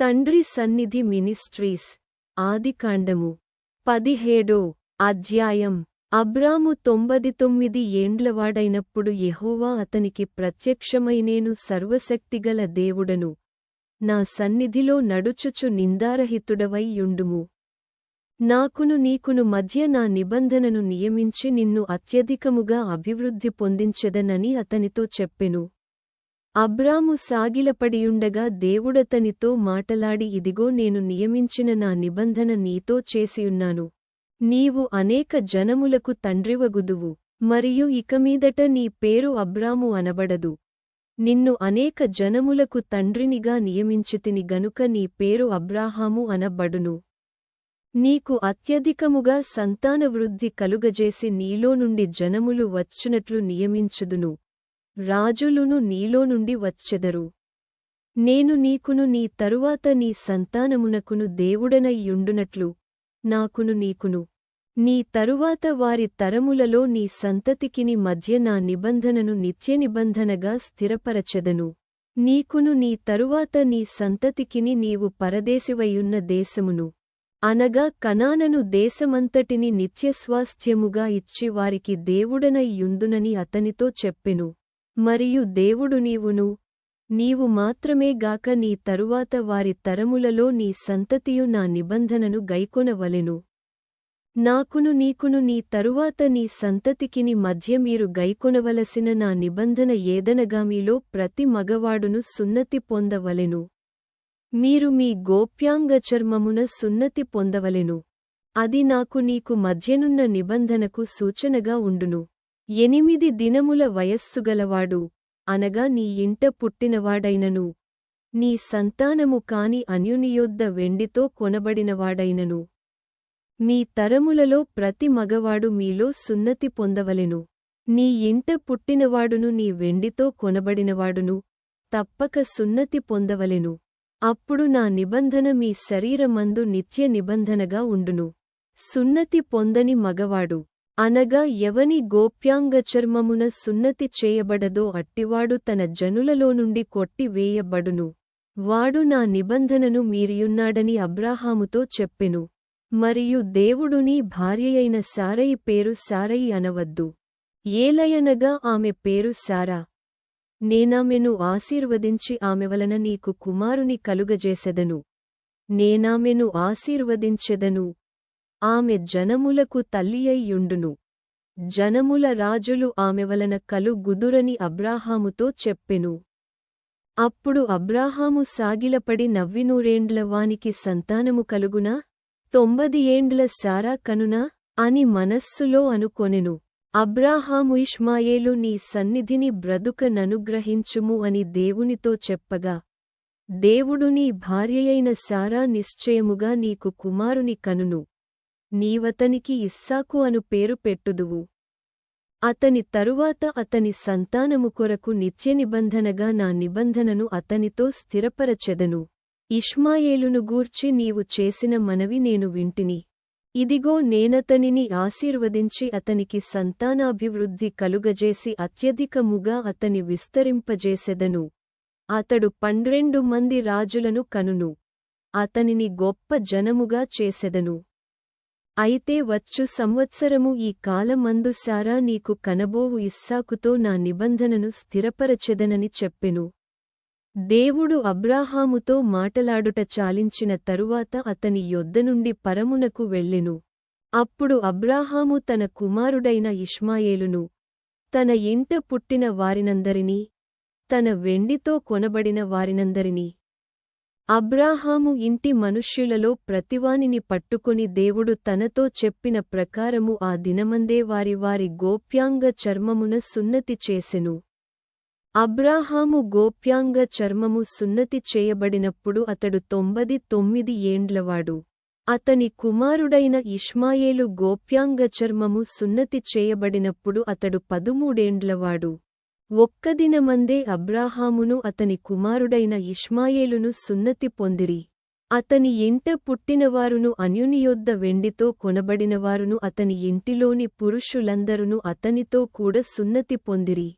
తండ్రి సన్నిధి మినిస్ట్రీస్ ఆదికాండము పదిహేడో అధ్యాయం. అబ్రాము తొంభది తొమ్మిది ఏండ్లవాడైనప్పుడు యెహోవా అతనికి ప్రత్యక్షమైనేను సర్వశక్తిగల దేవుడను నా సన్నిధిలో నడుచుచు నిందారహితుడవై యుండుము. నాకును నీకును మధ్య నా నిబంధనను నియమించి నిన్ను అత్యధికముగా అభివృద్ధి పొందించెదనని అతనితో చెప్పెను. అబ్రాము సాగిలపడియుండగా దేవుడతనితో మాటలాడి ఇదిగో నేను నియమించిన నా నిబంధన నీతో చేసియున్నాను. నీవు అనేక జనములకు తండ్రివగుదువు మరియు ఇకమీదట నీ పేరు అబ్రాము అనబడదు. నిన్ను అనేక జనములకు తండ్రినిగా నియమించితిని గనుక నీ పేరు అబ్రాహాము అనబడును. నీకు అత్యధికముగా సంతానవృద్ధి కలుగజేసి నీలో నుండి జనములు వచ్చినట్లు నియమించుదును. రాజులును నీలో నుండి వచ్చెదరు. నేను నీకును నీ తరువాత నీ సంతానమునకును దేవుడనయ్యుండునట్లు నాకును నీకును. నీ తరువాత వారి తరములలో నీ సంతతికిని మధ్య నా నిబంధనను నిత్య నిబంధనగా స్థిరపరచెదను. నీకును నీ తరువాత నీ సంతతికిని నీవు పరదేశివయున్న దేశమును. అనగా కనానను దేశమంతటిని నిత్యస్వాస్థ్యముగా ఇచ్చి వారికి దేవుడనయ్యుందునని అతనితో చెప్పెను. మరియు దేవుడు నీవును నీవు మాత్రమే గాక నీ తరువాత వారి తరములలో నీ సంతతియు నా నిబంధనను గైకొనవలెను. నాకును నీకును నీ తరువాత నీ సంతతికిని మధ్య మీరు గైకొనవలసిన నా నిబంధన ఏదనగామిలో ప్రతి మగవాడును సున్నతి పొందవలెను. మీరు మీ గోప్యాంగ చర్మమున సున్నతి పొందవలెను. అది నాకు నీకు మధ్యనున్న నిబంధనకు సూచనగా ఉండును. ఎనిమిది దినముల వయస్సుగలవాడు అనగా నీ ఇంట పుట్టినవాడైనను. నీ సంతానము కాని అన్యునియొద్ద వెండితో కొనబడినవాడైనను. మీ తరములలో ప్రతి మగవాడు మీలో సున్నతి పొందవలెను. నీ ఇంట పుట్టినవాడును నీ వెండితో కొనబడినవాడును తప్పక సున్నతి పొందవలెను. అప్పుడు నా నిబంధన మీ శరీరమందు నిత్య నిబంధనగా ఉండును. సున్నతి పొందని మగవాడు అనగా ఎవని గోప్యాంగచర్మమున సున్నతి చేయబడదో అట్టివాడు తన జనులలో నుండి కొట్టివేయబడును వాడు నా నిబంధనను మీరియున్నాడని అబ్రాహాముతో చెప్పెను. మరియు దేవుడుని భార్యయైన సారయి పేరు సారయి అనవద్దు. ఏలయనగా ఆమె పేరు సారా. నేనామెను ఆశీర్వదించి ఆమె వలన నీకు కుమారుని కలుగజేసెదను. నేనామెను ఆశీర్వదించెదను. ఆమె జనములకు తల్లియయ్యుండును జనముల రాజులు ఆమె వలన కలుగుదురని అబ్రాహాముతో చెప్పెను. అప్పుడు అబ్రాహాము సాగిలపడి నవ్వినూరేండ్ల వానికి సంతానము కలుగునా? తొంబది ఏండ్ల సారా కనునా? అని మనస్సులో అనుకొనెను. అబ్రాహాము ఇష్మాయేలు నీ సన్నిధిని బ్రదుక ననుగ్రహించుము అని దేవునితో చెప్పగా దేవుడు నీ భార్యయైన సారా నిశ్చయముగా నీకు కుమారుని కనును. నీవతనికి ఇస్సాకు అను పేరు పెట్టుదువు. అతని తరువాత అతని సంతానము కొరకు నిత్య నిబంధనగా నా నిబంధనను అతనితో స్థిరపరచెదను. ఇష్మాయేలును గూర్చి నీవు చేసిన మనవి నేను వింటిని. ఇదిగో నేనతనిని ఆశీర్వదించి అతనికి సంతానాభివృద్ధి కలుగజేసి అత్యధికముగా అతని విస్తరింపజేసెదను. అతడు పండ్రెండు మంది రాజులను కనును. అతనిని గొప్ప జనముగా చేసెదను. అయితే వచ్చు సంవత్సరము ఈ కాలమందు సారా నీకు కనబోవు ఇస్సాకుతో నా నిబంధనను స్థిరపరచెదనని చెప్పెను. దేవుడు అబ్రాహాముతో మాటలాడుట చాలించిన తరువాత అతని యొద్దనుండి పరమునకు వెళ్ళెను. అప్పుడు అబ్రాహాము తన కుమారుడైన ఇష్మాయేలును తన ఇంట పుట్టిన వారినందరినీ తన వెండితో కొనబడిన వారినందరినీ అబ్రాహాము ఇంటి మనుష్యులలో ప్రతివానిని పట్టుకుని దేవుడు తనతో చెప్పిన ప్రకారము ఆ దినమందే వారి వారి గోప్యాంగ చర్మమున సున్నతి చేసెను. అబ్రాహాము గోప్యాంగ చర్మము సున్నతి చేయబడినప్పుడు అతడు తొంభది తొమ్మిది ఏండ్లవాడు. అతని కుమారుడైన ఇష్మాయేలు గోప్యాంగ చర్మము సున్నతి చేయబడినప్పుడు అతడు పదుమూడేండ్లవాడు. ఒక్కదినమందే అబ్రాహామును అతని కుమారుడైన ఇష్మాయేలును సున్నతి పొందిరి. అతని ఇంట పుట్టినవారును అన్యునియొద్ద వెండితో కొనబడినవారును అతని ఇంటిలోని పురుషులందరును అతనితో కూడా సున్నతి పొందిరి.